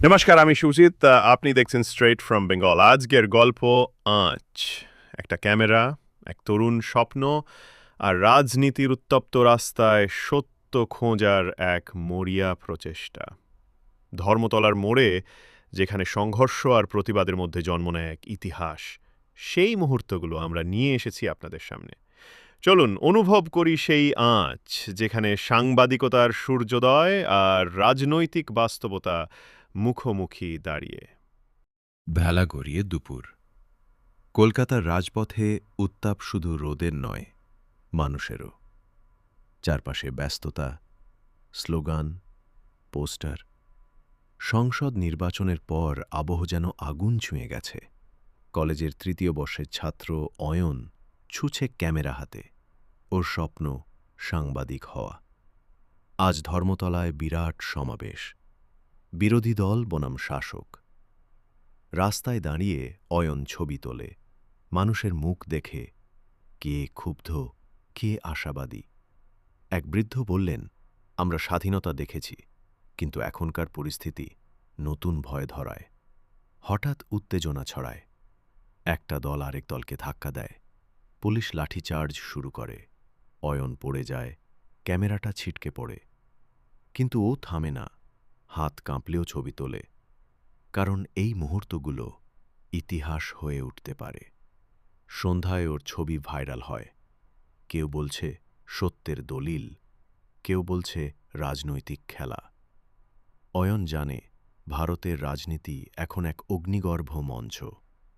নমস্কার, আমি সুজিত। আপনি দেখছেন স্ট্রেট ফ্রম বেঙ্গল আজকের গল্প আঁচ। একটা ক্যামেরা, এক তরুণ স্বপ্ন আর রাজনীতির উত্তপ্ত রাস্তায় সত্য খোঁজার এক মরিয়া প্রচেষ্টা। ধর্মতলার মোড়ে, যেখানে সংঘর্ষ আর প্রতিবাদের মধ্যে জন্ম নেয় এক ইতিহাস, সেই মুহূর্তগুলো আমরা নিয়ে এসেছি আপনাদের সামনে। চলুন, অনুভব করি সেই আঁচ, যেখানে সাংবাদিকতার সূর্যোদয় আর রাজনৈতিক বাস্তবতা মুখোমুখি দাঁড়িয়ে। ভেলা গড়িয়ে দুপুর। কলকাতার রাজপথে উত্তাপ শুধু রোদের নয়, মানুষেরও। চারপাশে ব্যস্ততা, স্লোগান, পোস্টার, সংসদ নির্বাচনের পর আবহ যেন আগুন ছুঁয়ে গেছে। কলেজের তৃতীয় বর্ষের ছাত্র অয়ন ছুছে ক্যামেরা হাতে, ওর স্বপ্ন সাংবাদিক হওয়া। আজ ধর্মতলায় বিরাট সমাবেশ। বিরোধী দল বনাম শাসক। রাস্তায় দাঁড়িয়ে অয়ন ছবি তোলে। মানুষের মুখ দেখে, কে ক্ষুব্ধ, কে আশাবাদী। এক বৃদ্ধ বললেন, আমরা স্বাধীনতা দেখেছি, কিন্তু এখনকার পরিস্থিতি নতুন ভয় ধরায়। হঠাৎ উত্তেজনা ছড়ায়। একটা দল আরেক দলকে ধাক্কা দেয়। পুলিশ লাঠিচার্জ শুরু করে। অয়ন পড়ে যায়, ক্যামেরাটা ছিটকে পড়ে। কিন্তু ও থামে না। হাত কাঁপলেও ছবি তোলে, কারণ এই মুহূর্তগুলো ইতিহাস হয়ে উঠতে পারে। সন্ধ্যায় ওর ছবি ভাইরাল হয়। কেউ বলছে সত্যের দলিল, কেউ বলছে রাজনৈতিক খেলা। অয়ন জানে ভারতের রাজনীতি এখন এক অগ্নিগর্ভ মঞ্চ,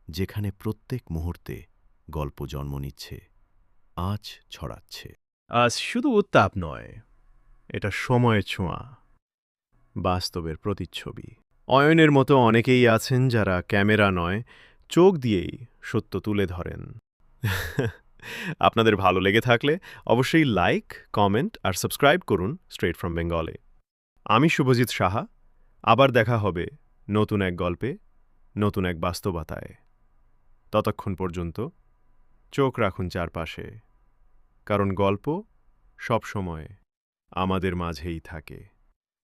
যেখানে প্রত্যেক মুহূর্তে গল্প জন্ম নিচ্ছে আজ ছড়াচ্ছে। আজ শুধু উত্তাপ নয়, এটা সময়ের ছোঁয়া। বাস্তবের প্রতিচ্ছবি। অয়নের মতো অনেকেই আছেন যারা ক্যামেরা নয়, চোখ দিয়েই সত্য তুলে ধরেন। আপনাদের ভালো লেগে থাকলে অবশ্যই লাইক, কমেন্ট আর সাবস্ক্রাইব করুন স্ট্রেট ফ্রম বেঙ্গলে। আমি শুভজিৎ সাহা, আবার দেখা হবে নতুন এক গল্পে, নতুন এক বাস্তবতায়। ততক্ষণ পর্যন্ত চোখ রাখুন চারপাশে, কারণ গল্প সবসময় আমাদের মাঝেই থাকে।